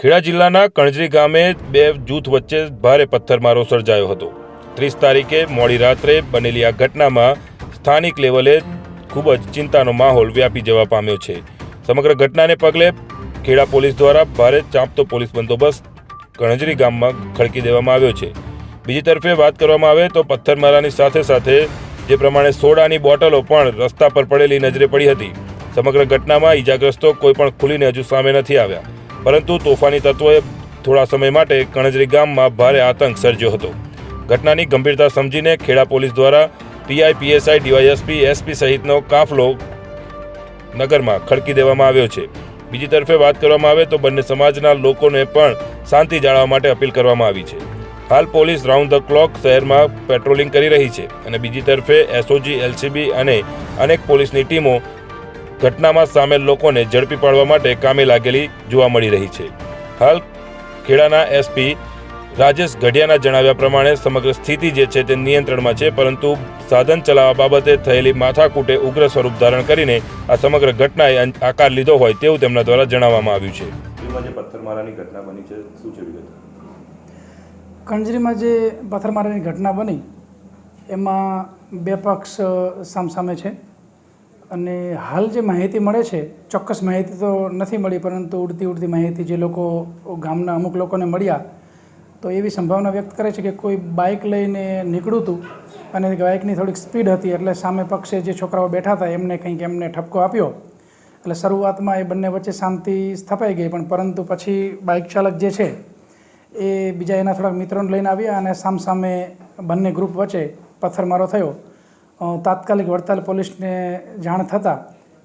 ખેડા જિલ્લાના કણજરી ગામે બે જૂથ વચ્ચે ભારે પથ્થરમારો સર્જાયો હતો. ત્રીસ તારીખે મોડી રાત્રે બનેલી આ ઘટનામાં સ્થાનિક લેવલે ખૂબ જ ચિંતાનો માહોલ વ્યાપી જવા પામ્યો છે. સમગ્ર ઘટનાને પગલે ખેડા પોલીસ દ્વારા ભારે ચાંપતો પોલીસ બંદોબસ્ત કણજરી ગામમાં ખડકી દેવામાં આવ્યો છે. બીજી તરફે વાત કરવામાં આવે તો પથ્થરમારાની સાથે સાથે જે પ્રમાણે સોડાની બોટલો પણ રસ્તા પર પડેલી નજરે પડી હતી. સમગ્ર ઘટનામાં ઈજાગ્રસ્તો કોઈ પણ ખુલીને હજુ સામે નથી આવ્યા. પરંતુ તોફાની તત્વોએ થોડા સમય માટે કણજરી ગામમાં ભારે આતંક સર્જ્યો હતો. ઘટનાની ગંભીરતા સમજીને ખેડા પોલીસ દ્વારા પીઆઈ પીએસઆઈ ડીવાયએસપી, એસપી સહિતનો કાફલો નગરમાં ખડકી દેવામાં આવ્યો છે. બીજી તરફે વાત કરવામાં આવે તો બંને સમાજના લોકોને પણ શાંતિ જાળવવા માટે અપીલ કરવામાં આવી છે. હાલ પોલીસ રાઉન્ડ ધ ક્લોક શહેરમાં પેટ્રોલિંગ કરી રહી છે અને બીજી તરફે એસઓજી, એલસીબી અને અનેક પોલીસની ટીમો ઘટનામાં સામેલ લોકોને ઝડપી પાડવા માટે કામે લાગેલી જોવા મળી રહી છે. હાલ ખેડાના એસપી રાજેશ ગઢિયાના જણાવ્યા પ્રમાણે સમગ્ર સ્થિતિ જે છે તે નિયંત્રણમાં છે પરંતુ સાધન ચલાવવા બાબતે થયેલી માથાકૂટે ઉગ્ર સ્વરૂપ ધારણ કરીને આ સમગ્ર ઘટનાએ આકાર લીધો હોય તેવું તેમના દ્વારા જણાવવામાં આવ્યું છે. એમાં જે પથ્થરમારાની ઘટના બની છે શું છે વિગત? કણજરીમાં જે પથ્થરમારાની ઘટના બની એમાં બે પક્ષ સામસામે છે. અને હાલ જે માહિતી મળે છે, ચોક્કસ માહિતી તો નથી મળી, પરંતુ ઉડતી ઉડતી માહિતી જે લોકો ગામના અમુક લોકોને મળ્યા, તો એવી સંભાવના વ્યક્ત કરે છે કે કોઈ બાઇક લઈને નીકળ્યું હતું અને બાઇકની થોડીક સ્પીડ હતી, એટલે સામે પક્ષે જે છોકરાઓ બેઠા હતા, એમને કંઈક એમને ઠપકો આપ્યો. એટલે શરૂઆતમાં એ બંને વચ્ચે શાંતિ સ્થપાઈ ગઈ, પણ પરંતુ પછી બાઇક ચાલક જે છે, એ બીજા એના થોડાક મિત્રોને લઈને આવ્યા અને સામસામે બંને ગ્રુપ વચ્ચે પથ્થરમારો થયો. તાત્કાલિક વડતાલ પોલીસને જાણ થતાં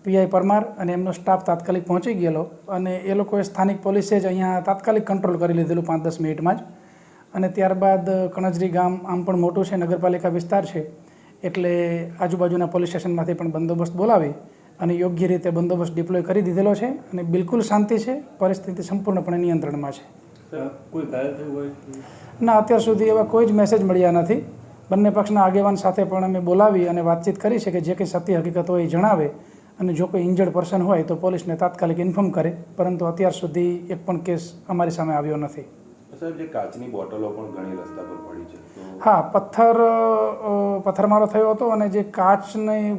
પીઆઈ પરમાર અને એમનો સ્ટાફ તાત્કાલિક પહોંચી ગયેલો અને એ લોકોએ સ્થાનિક પોલીસે જ અહીંયા તાત્કાલિક કંટ્રોલ કરી લીધેલું પાંચ દસ મિનિટમાં જ. અને ત્યારબાદ કણજરી ગામ આમ પણ મોટું છે નગરપાલિકા વિસ્તાર છે એટલે આજુબાજુના પોલીસ સ્ટેશનમાંથી પણ બંદોબસ્ત બોલાવી અને યોગ્ય રીતે બંદોબસ્ત ડિપ્લોય કરી દીધેલો છે અને બિલકુલ શાંતિ છે પરિસ્થિતિ સંપૂર્ણપણે નિયંત્રણમાં છે. કોઈ ઘાયલ થયું હોય? ના અત્યાર સુધી એવા કોઈ જ મેસેજ મળ્યા નથી. બંને પક્ષના આગેવાન સાથે પણ અમે બોલાવી અને વાતચીત કરી છે કે જે કંઈ સત્ય હકીકત હોય એ જણાવે અને જો કોઈ ઇન્જર્ડ પર્સન હોય તો પોલીસને તાત્કાલિક ઇન્ફોર્મ કરે પરંતુ અત્યાર સુધી એક પણ કેસ અમારી સામે આવ્યો નથી. સાહેબ જે કાચની બોટલો પણ ઘણી રસ્તા પર પડી છે હા પથ્થર પથ્થરમારો થયો હતો અને જે કાચની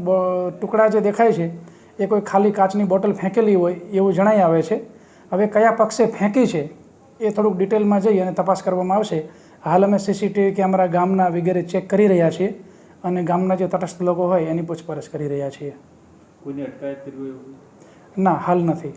ટુકડા જે દેખાય છે એ કોઈ ખાલી કાચની બોટલ ફેંકેલી હોય એવું જણાઈ આવે છે. હવે કયા પક્ષે ફેંકી છે એ થોડુંક ડિટેલમાં જઈ અને તપાસ કરવામાં આવશે. હાલ અમે સીસીટીવી કેમેરા ગામના વગેરે ચેક કરી રહ્યા છીએ અને ગામના જે તટસ્થ લોકો હોય એની પૂછપરછ કરી રહ્યા છીએ. ના હાલ નથી.